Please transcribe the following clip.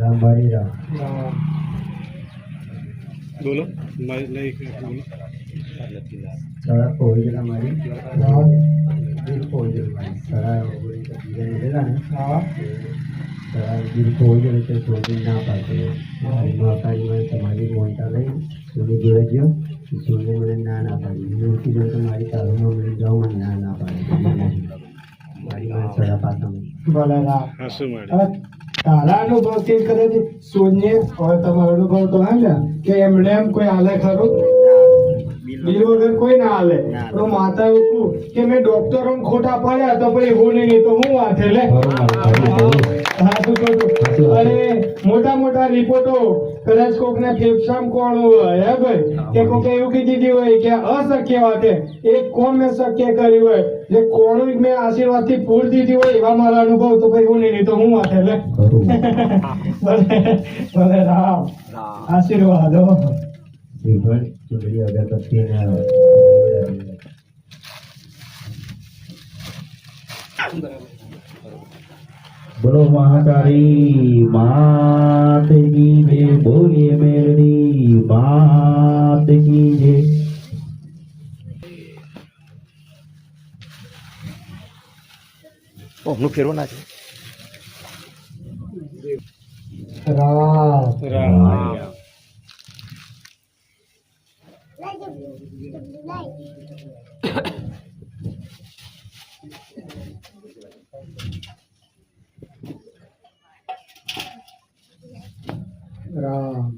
રામભાઈ ભાઈ રામ. બોલો સળા પોઈજરા મારી. રામ દિલ મારી. સળા તો બીજા નીકળેલા ને. સળા દિલ પોઈજર એટલે સોની ના પાડતો મારી માતાજી મને તમારી મોટા લઈ સોની જોડે ગયો. સોની મને ના ના પાડી. મેં કીધું મારી તારુમાં મને જાઉં મને ના ના પાડી. મારી મને સળા ભલે રામ તારા અનુભવથી કદાચ શૂન્ય હવે તમારો અનુભવ તો હા ને કે એમણે એમ કોઈ હાલે ખરું? બીજું વગર કોઈ ના હાલે. તો માતા એવું કહું કે મેં ડોક્ટરો ખોટા પડ્યા તો પછી હું નહીં તો હું વાંચે લે. રિપોર્ટો કદાચ કોકને ફેફસામ કોણ હોય હે ભાઈ? કે કોકે એવું કીધી દીધી હોય કે અશક્ય વાત એ એક કોણ મેં શક્ય કર્યું હોય? જે કોણ મેં આશીર્વાદથી ફૂલ દીધી હોય એવા મારા અનુભવ તો ભાઈ હું નહીં તો હું વાંચે લે. ભલે ભલે રામ. આશીર્વાદ હો. ને બોલો મહાકાળી માત કી જય બોલીએ મેરડી માત કી જય ઓમનું ફેરવો ના છે. રામ. રામ Bravo.